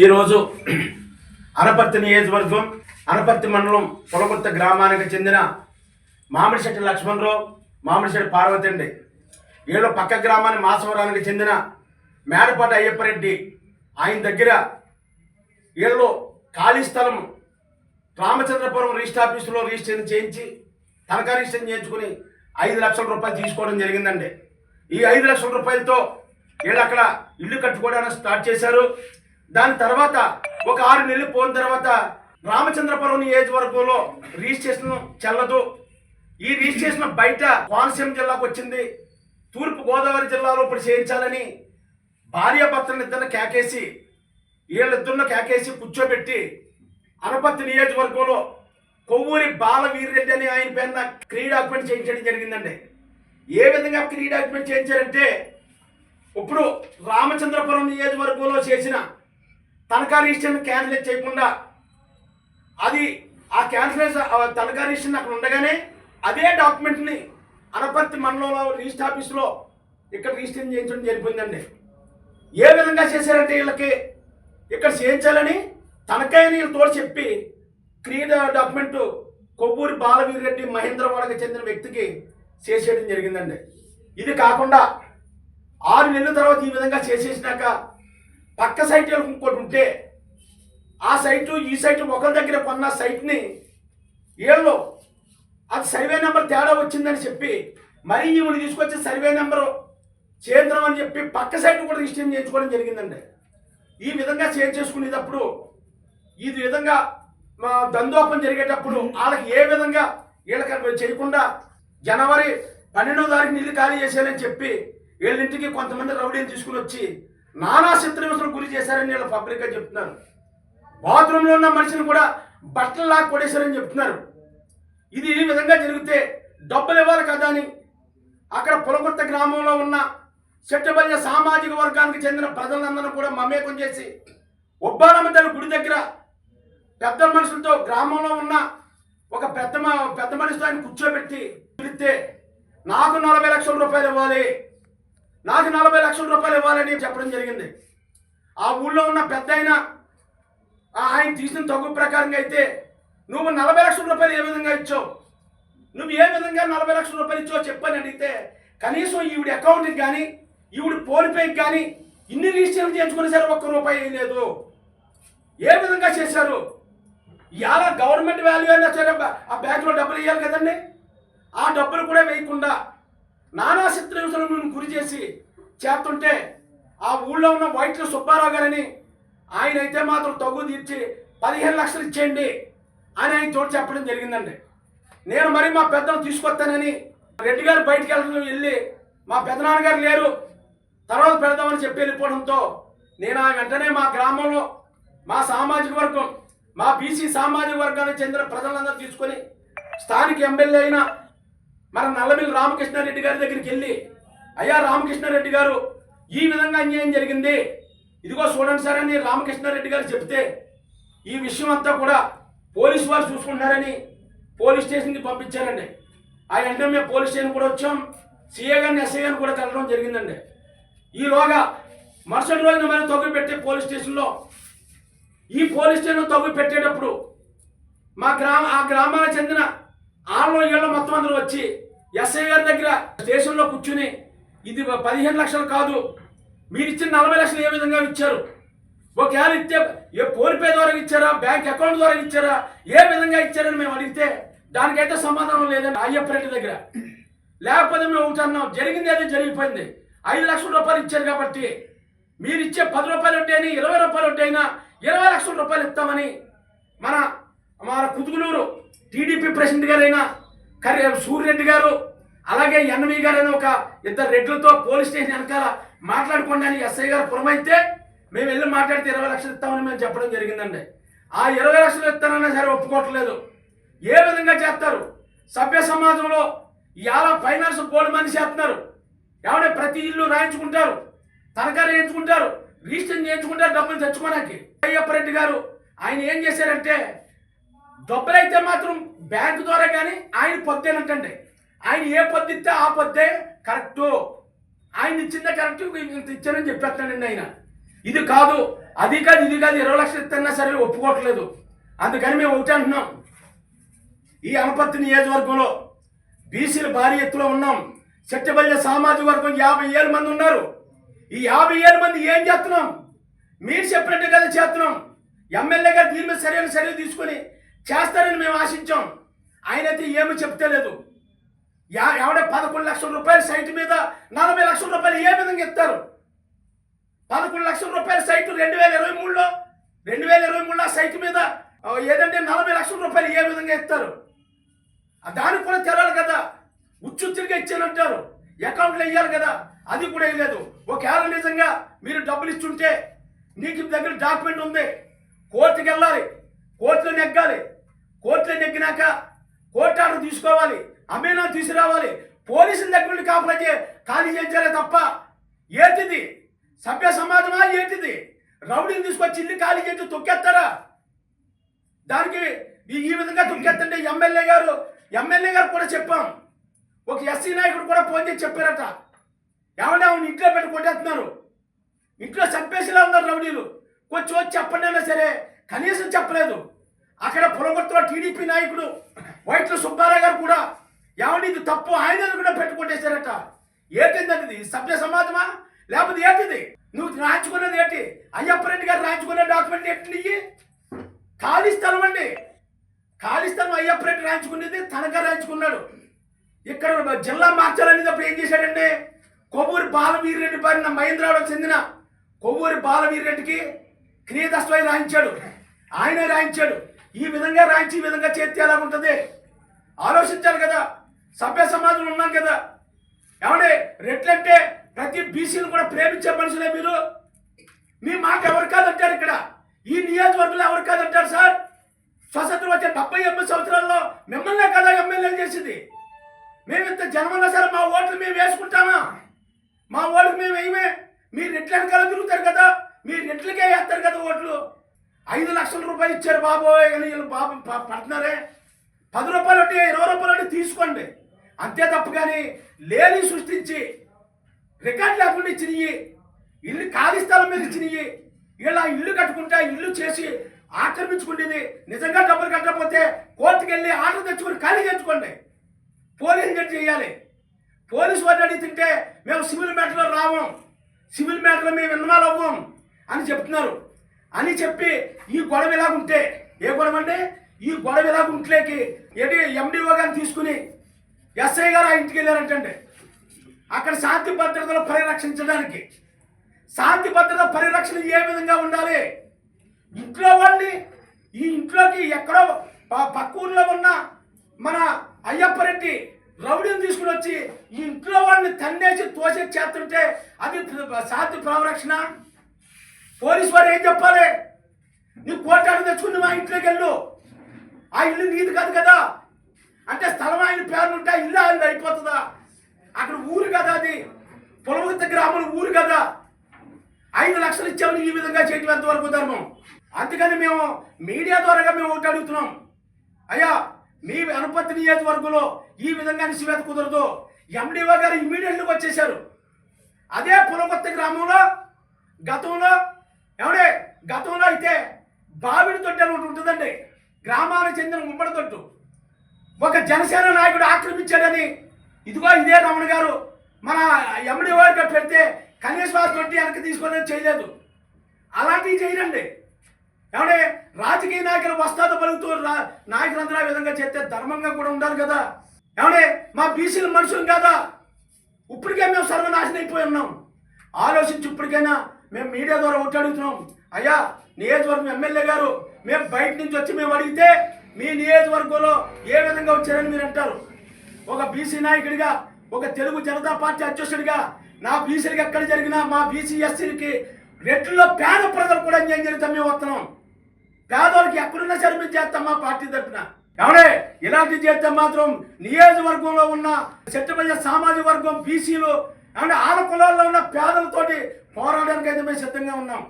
ఈరోజు అనపర్తి నియోజకవర్గం అనపర్తి మండలం పొలకొత్త గ్రామానికి చెందిన మామిడిశెట్టి లక్ష్మణరావు మామిడిశెట్టి పార్వతి అండి వీళ్ళు పక్క గ్రామాన్ని మాసవరానికి చెందిన మేడపాటి అయ్యప్పరెడ్డి. ఆయన దగ్గర వీళ్ళు ఖాళీ స్థలం రామచంద్రపురం రిజిస్టర్ ఆఫీసులో రిజిస్ట్రేషన్ చేయించి తనఖా రిజిస్ట్రేషన్ చేయించుకుని ఐదు లక్షల రూపాయలు తీసుకోవడం జరిగిందండి. ఈ ఐదు లక్షల రూపాయలతో వీళ్ళు అక్కడ ఇల్లు కట్టుకోవడానికి స్టార్ట్ చేశారు. దాని తర్వాత ఒక ఆరు నెలలు పోయిన తర్వాత రామచంద్రపురం నియోజకవర్గంలో రిజిస్ట్రేషన్ చెల్లదు. ఈ రిజిస్ట్రేషన్ బయట కోనసీమ జిల్లాకు వచ్చింది. తూర్పు గోదావరి జిల్లాలో ఇప్పుడు చేయించాలని భార్యాభర్తలను ఇద్దరిని కేకేసి వీళ్ళిద్దరిని కేకేసి కూర్చోబెట్టి అనపత్తి నియోజకవర్గంలో కొవ్వూరి బాలవీరెడ్డి అని ఆయన పేరున క్రీ డాక్యుమెంట్ చేయించడం జరిగిందండి. ఏ విధంగా క్రీ డాక్యుమెంట్ చేయించారంటే ఇప్పుడు రామచంద్రపురం నియోజకవర్గంలో చేసిన తనఖా రిజిస్ట్రేషన్ క్యాన్సిల్ చేయకుండా అది ఆ క్యాన్సిలేషన్ తనఖా రిజిస్ట్రేషన్ అక్కడ ఉండగానే అదే డాక్యుమెంట్ని అనపర్తి మండలంలో రిజిస్టర్ ఆఫీస్లో ఇక్కడ రిజిస్ట్రేషన్ చేయించడం జరిపోయిందండి ఏ విధంగా చేశారంటే వీళ్ళకి ఇక్కడ చేయించాలని తనకైన వీళ్ళు తోడు చెప్పి క్రీడ డాక్యుమెంట్ కొవ్వూరి బాలవీరెడ్డి మహేంద్రవాడకి చెందిన వ్యక్తికి చేసేయడం జరిగిందండి. ఇది కాకుండా ఆరు నెలల తర్వాత ఈ విధంగా చేసేసినాక పక్క సైట్ ఇంకోటి ఉంటే ఆ సైటు ఈ సైటు ఒకరి దగ్గర కొన్న సైట్ని వీళ్ళు అది సర్వే నెంబర్ తేడా వచ్చిందని చెప్పి మరీ ఈవిని తీసుకొచ్చి సర్వే నెంబరు చేద్దాం అని చెప్పి పక్క సైట్ కూడా రిజిస్టర్ చేయించుకోవడం జరిగిందండి. ఈ విధంగా చేంజ్ చేసుకునేటప్పుడు ఈ విధంగా మా దందోపం జరిగేటప్పుడు వాళ్ళకి ఏ విధంగా వీళ్ళకి చేయకుండా జనవరి పన్నెండవ తారీఖు నీళ్ళు ఖాళీ చేసేయాలని చెప్పి వీళ్ళ ఇంటికి కొంతమంది రౌడీని తీసుకుని వచ్చి నానా చిత్రహింసలకు గురి చేశారని వీళ్ళు పబ్లిక్గా చెప్తున్నారు. బాత్రూంలో ఉన్న మనిషిని కూడా బట్టలు లాగా కొడేశారని చెప్తున్నారు. ఇది ఈ విధంగా జరిగితే డబ్బులు ఇవ్వాలి కదా అని అక్కడ పులకొత్త గ్రామంలో ఉన్న చెట్టబల్య సామాజిక వర్గానికి చెందిన ప్రజలందరూ కూడా మమేకం చేసి ఉబ్బారమ్మ తల్లి గుడి దగ్గర పెద్ద మనుషులతో గ్రామంలో ఉన్న ఒక పెద్ద మ- పెద్ద మనిషితో ఆయన కూర్చోబెట్టి పిలిస్తే నాకు నలభై లక్షల రూపాయలు ఇవ్వాలి. నాకు నలభై లక్షల రూపాయలు ఇవ్వాలని చెప్పడం జరిగింది. ఆ ఊళ్ళో ఉన్న పెద్ద ఆయన ఆయన తీసిన తగ్గు ప్రకారంగా అయితే నువ్వు నలభై లక్షల రూపాయలు ఏ విధంగా ఇచ్చావు? నువ్వు ఏ విధంగా నలభై లక్షల రూపాయలు ఇచ్చావు చెప్పని అడిగితే కనీసం ఈవిడ అకౌంట్కి కానీ ఈవిడ ఫోన్పేకి కానీ ఇన్ని రిజిస్టర్ చేయించుకుని సరే ఒక్క రూపాయి లేదు ఏ విధంగా చేశారు? ఇలా గవర్నమెంట్ వాల్యూ అయినా సరే ఆ బ్యాంకులో డబ్బులు ఇవ్వాలి కదండి. ఆ డబ్బులు కూడా వేయకుండా నానా చిత్రహింసలను గురి చేసి చేస్తుంటే ఆ ఊళ్ళో ఉన్న వైట్ల సుబ్బారావు గారని ఆయన అయితే మాత్రం తగ్గు తీర్చి పదిహేను లక్షలు ఇచ్చేయండి అని ఆయన తోడు చెప్పడం జరిగిందండి. నేను మరి మా పెద్దను తీసుకొస్తానని రెడ్డి గారు బయటికి వెళ్ళడం వెళ్ళి మా పెద్దనాన్నగారు లేరు. తర్వాత పెడదామని చెప్పి వెళ్ళిపోవడంతో నేను ఆ వెంటనే మా గ్రామంలో మా సామాజిక వర్గం మా బీసీ సామాజిక వర్గానికి చెందిన ప్రజలందరూ తీసుకొని స్థానిక ఎమ్మెల్యే అయిన మరి నల్లమిల్లి రామకృష్ణారెడ్డి గారి దగ్గరికి వెళ్ళి అయ్యా రామకృష్ణారెడ్డి గారు ఈ విధంగా అన్యాయం జరిగింది. ఇదిగో చూడండి సార్ అని రామకృష్ణారెడ్డి గారు చెప్తే ఈ విషయం అంతా కూడా పోలీసు వారు చూసుకుంటున్నారని పోలీస్ స్టేషన్కి పంపించారండి. ఆ వెంటనే మేము పోలీస్ స్టేషన్ కూడా వచ్చాం. సీఏ గారిని ఎస్ఐ గారిని కూడా కలవడం జరిగిందండి. ఈలోగా మరుసటి రోజున మనం తగ్గు పెట్టే పోలీస్ స్టేషన్లో ఈ పోలీస్ స్టేషన్ తగ్గు పెట్టేటప్పుడు మా గ్రామ ఆ గ్రామానికి చెందిన ఆళ్ళ ఏళ్ళ మొత్తం అందరూ వచ్చి ఎస్ఐ గారి దగ్గర స్టేషన్లో కూర్చుని ఇది పదిహేను లక్షలు కాదు మీరు ఇచ్చిన నలభై లక్షలు ఏ విధంగా ఇచ్చారు? ఒకవేళ ఇస్తే ఏ ఫోన్పే ద్వారా ఇచ్చారా? బ్యాంక్ అకౌంట్ ద్వారా ఇచ్చారా? ఏ విధంగా ఇచ్చారని మేము అడిగితే దానికైతే సమాధానం లేదండి అయ్యప్ప రెడ్డి దగ్గర. లేకపోతే మేము ఒకటి అన్నాం జరిగింది అదే జరిగిపోయింది. ఐదు లక్షల రూపాయలు ఇచ్చారు కాబట్టి మీరు ఇచ్చే పది రూపాయలు వడ్డీ ఇరవై రూపాయలు వడ్డీ అయినా ఇరవై లక్షల రూపాయలు ఇస్తామని మన మన కుతుకులూరు టీడీపీ ప్రెసిడెంట్ గారైన కరి సూర్యరెడ్డి గారు అలాగే ఎన్వి గారైన ఒక ఇద్దరు రెడ్లతో పోలీస్ స్టేషన్ వెనకాల మాట్లాడుకోండి ఎస్ఐ గారు పురమైతే మేము వెళ్ళి మాట్లాడితే ఇరవై లక్షలు ఇస్తామని మేము చెప్పడం జరిగిందండి. ఆ ఇరవై లక్షలు ఇస్తానన్నా సరే ఒప్పుకోవట్లేదు. ఏ విధంగా చేస్తారు? సభ్య సమాజంలో ఇవాళ ఫైనాన్స్ బోర్డు మంది చేస్తున్నారు. ఏమంటే ప్రతి ఇల్లు రాయించుకుంటారు. తనఖా చేయించుకుంటారు రిజిస్టర్ చేయించుకుంటారు డబ్బులు తెచ్చుకోడానికి అయ్యప్ప రెడ్డి గారు ఆయన ఏం చేశారంటే డబ్బులైతే మాత్రం బ్యాంకు ద్వారా కానీ ఆయన పొద్దేనంటండి ఆయన ఏ పొద్దుస్తే ఆ పొద్దే కరెక్టు ఆయన ఇచ్చిందే కరెక్ట్ ఇంత ఇచ్చానని చెప్పేస్తానండి ఆయన. ఇది కాదు అది కాదు ఇది కాదు ఇరవై లక్షలు ఇస్తున్నా సరే ఒప్పుకోవట్లేదు. అందుకని మేము ఒకటి అంటున్నాం. ఈ అనపత్తి నియోజకవర్గంలో బీసీలు భారీ ఎత్తులో ఉన్నాం. చెట్టబల్య సామాజిక వర్గం యాభై ఏళ్ళ మంది ఉన్నారు. ఈ యాభై ఏళ్ళ మంది ఏం చేస్తున్నాం? మీరు చెప్పినట్టు కదా చేస్తున్నాం. ఎమ్మెల్యే గారు దీని మీద సరైన చర్యలు తీసుకొని చేస్తారని మేము ఆశించాం. ఆయన అయితే ఏమి చెప్తలేదు యా ఎవడే పదకొండు లక్షల రూపాయల సైట్ మీద నలభై లక్షల రూపాయలు ఏ విధంగా ఇస్తారు? పదకొండు లక్షల రూపాయల సైట్ రెండు వేల ఇరవై మూడులో రెండు వేల ఇరవై మూడులో ఆ సైట్ మీద ఏదంటే నలభై లక్షల రూపాయలు ఏ విధంగా ఇస్తారు? దానికి కూడా తెరాలి కదా. ఉచ్చుచ్చుగా ఇచ్చానంటారు. అకౌంట్లో వేయాలి కదా. అది కూడా వేయలేదు ఒకవేళ నిజంగా మీరు డబ్బులు ఇచ్చుంటే నీకు దగ్గర డాక్యుమెంట్ ఉంది. కోర్టుకి వెళ్ళాలి కోర్టులో నెగ్గాలి. కోర్టులో నెగ్గినాక కోర్టు ఆర్డర్ తీసుకోవాలి. అమీనా తీసుకురావాలి. పోలీసుల దగ్గర నుండి కాపలా చే ఖాళీ చేయించాలే తప్ప ఏంటిది? సభ్య సమాజమా ఏంటిది? రౌడీని తీసుకొచ్చి ఇల్లు ఖాళీ చేసి తొక్కేస్తారా? దానికి ఈ- విధంగా తొక్కేస్తుంటే ఎమ్మెల్యే గారు ఎమ్మెల్యే గారు కూడా చెప్పాం. ఒక ఎస్సీ నాయకుడు కూడా ఫోన్ చేసి చెప్పారట. ఏమన్నా అవును ఇంట్లో పెట్టి కొట్టేస్తున్నారు. ఇంట్లో చంపేసేలా ఉన్నారు రౌడీలు. కొంచెం వచ్చి చెప్పండి అయినా సరే కనీసం చెప్పలేదు. అక్కడ పొలగొత్తులో టీడీపీ నాయకుడు వైట్ల సుబ్బారావు గారు కూడా ఏమండి ఇది తప్పు ఆయన కూడా పెట్టుకుంటేశారట కొట్టేశారట సభ్య సమాజమా? లేకపోతే ఏంటిది? నువ్వు రాయించుకున్నది ఏంటి? అయ్యప్ప రెడ్డి గారు రాయించుకున్న డాక్యుమెంట్ ఏంటి ఖాళీ స్థలం అండి. ఖాళీ స్థలం అయ్యప్ప రెడ్డి రాయించుకునేది తనగా రాయించుకున్నాడు ఇక్కడ జిల్లా మార్చాలనేది అప్పుడు ఏం చేశాడండి కొవ్వూరి బాలవీరెడ్డి బారిన మహేంద్రరావుకు చెందిన కొవ్వూరి బాలవీరెడ్డికి రెడ్డికి రాయించాడు. ఆయనే రాయించాడు. ఈ విధంగా రాయించి ఈ విధంగా చేస్తే ఎలా ఉంటుంది? ఆలోచించాలి కదా. సభ్య సమాజంలో ఉన్నాం కదా. ఏమంటే రెట్లంటే ప్రతి బీసీలు కూడా ప్రేమించే మనుషులే మీరు? మీ మాట ఎవరు కాదంటారు ఇక్కడ? ఈ నియోజకవర్గంలో ఎవరు కాదంటారు సార్? స్వతంత్రం వచ్చే డెబ్బై ఎనిమిది సంవత్సరాల్లో మిమ్మల్నే కదా ఎమ్మెల్యే చేసింది. మేము ఇంత జన్మన్నా సరే మా ఓట్లు మేము వేసుకుంటామా? మా ఓట్లు మేము వేయమే. మీరు రెట్ల వెనకాల తిరుగుతారు కదా. మీరు రెట్లకే వేస్తారు కదా ఓట్లు. ఐదు లక్షల రూపాయలు ఇచ్చారు బాబోయ్. అని వీళ్ళు బాబు పడుతున్నారే పది రూపాయలు ఒకటి ఇరవై రూపాయలు ఒకటి తీసుకోండి. అంతే తప్ప కానీ లేని సృష్టించి రికార్డ్ లేకుండా ఇచ్చినవి ఇల్లు ఖాళీ స్థలం మీద ఇచ్చినవి ఇలా ఇల్లు కట్టుకుంటా ఇల్లు చేసి ఆక్రమించుకునేది నిజంగా డబ్బులు కట్టకపోతే కోర్టుకు వెళ్ళి ఆర్డర్ తెచ్చుకొని ఖాళీ చేయించుకోండి. పోలీస్ జడ్జి చేయాలి? పోలీసు వారిని అడిగితే మేము సివిల్ మ్యాటర్లో రావం. సివిల్ మ్యాటర్లో మేము ఇన్వాల్వ్ అవ్వం అని చెప్తున్నారు. అని చెప్పి ఈ గొడవ ఇలాగుంటే ఏ గొడవ అంటే ఈ గొడవ ఇలాగుంట్లేకి ఏంటి? ఎండిఓ గారిని తీసుకుని ఎస్ఐ గారు ఆ ఇంటికి వెళ్ళారంటండి. అక్కడ శాంతి భద్రతలు పరిరక్షించడానికి. శాంతి భద్రత పరిరక్షణ ఏ విధంగా ఉండాలి? ఇంట్లో వాళ్ళని ఈ ఇంట్లోకి ఎక్కడో పక్క ఊర్లో ఉన్న మన అయ్యప్ప రెడ్డి రౌడీని తీసుకుని వచ్చి ఈ ఇంట్లో వాళ్ళని తన్నేసి తోసే చేస్తుంటే అది శాంతి పరిరక్షణ పోలీసు వారు ఏం చెప్పాలి? నీ కోటాడు తెచ్చుకుని మా ఇంట్లోకి వెళ్ళు. ఆ ఇల్లు నీది కాదు కదా. అంటే స్థలం ఆయన పేరు ఉంటే ఇల్లు ఆయన అయిపోతుందా? అక్కడ ఊరు కదా అది. పొలవంత గ్రామం ఊరు కదా. ఐదు లక్షలు ఇచ్చామని ఈ విధంగా చేయటం ఎంతవరకు ధర్మం? అందుకని మేము మీడియా ద్వారాగా మేము ఒకటి అడుగుతున్నాం. అయ్యా మీ అనుపత్తి నియోజకవర్గంలో ఈ విధంగా నిశ్చివేత కుదరదు. ఎండిఓ గారు ఇమీడియట్గా వచ్చేసారు అదే పులకొత్త గ్రామంలో గతంలో ఏమండే? గతంలో అయితే బావిడి తొట్టి అని ఒకటి ఉంటుందండి. గ్రామానికి చెందిన ఉమ్మడి తొట్టు. ఒక జనసేన నాయకుడు ఆక్రమించాడని ఇదిగో ఇదే రమణ గారు మన ఎండి వారికి పెడితే కనీసం ఆ తొట్టి వెనక్కి తీసుకోలేదు చేయలేదు. అలాంటివి చేయరండి. ఏమంటే రాజకీయ నాయకులు వస్తాదో పలుకుతూ రా- నాయకులందరూ ఆ విధంగా చేస్తే ధర్మంగా కూడా ఉండాలి కదా. ఏమంటే మా బీసీల మనుషులు కదా? ఇప్పటికే మేము సర్వనాశనం అయిపోయి ఉన్నాం. ఆలోచించి ఇప్పటికైనా మేము మీడియా ద్వారా ఒకటి అడుగుతున్నాం. అయ్యా నియోజకవర్గం ఎమ్మెల్యే గారు మేము బయట నుంచి వచ్చి మేము అడిగితే మీ నియోజకవర్గంలో ఏ విధంగా వచ్చారని మీరు అంటారు. ఒక బీసీ నాయకుడిగా ఒక తెలుగు జనతా పార్టీ అధ్యక్షుడిగా నా బీసీలకు ఎక్కడ జరిగినా మా బీసీ ఎస్సీలకి రెట్లలో పేద ప్రజలు కూడా ఏం జరుగుతాం మేము వస్తున్నాం పేదవాళ్ళకి ఎక్కడున్నా సరే మేము చేస్తాం మా పార్టీ తరఫున. ఎవడే ఇలాంటి చేస్తే మాత్రం నియోజకవర్గంలో ఉన్న చెట్టబయ్య సామాజిక వర్గం బీసీలు అంటే ఆడ కులాల్లో ఉన్న పేదలతోటి పోరాడడానికి అయితే మేము సిద్ధంగా ఉన్నాం.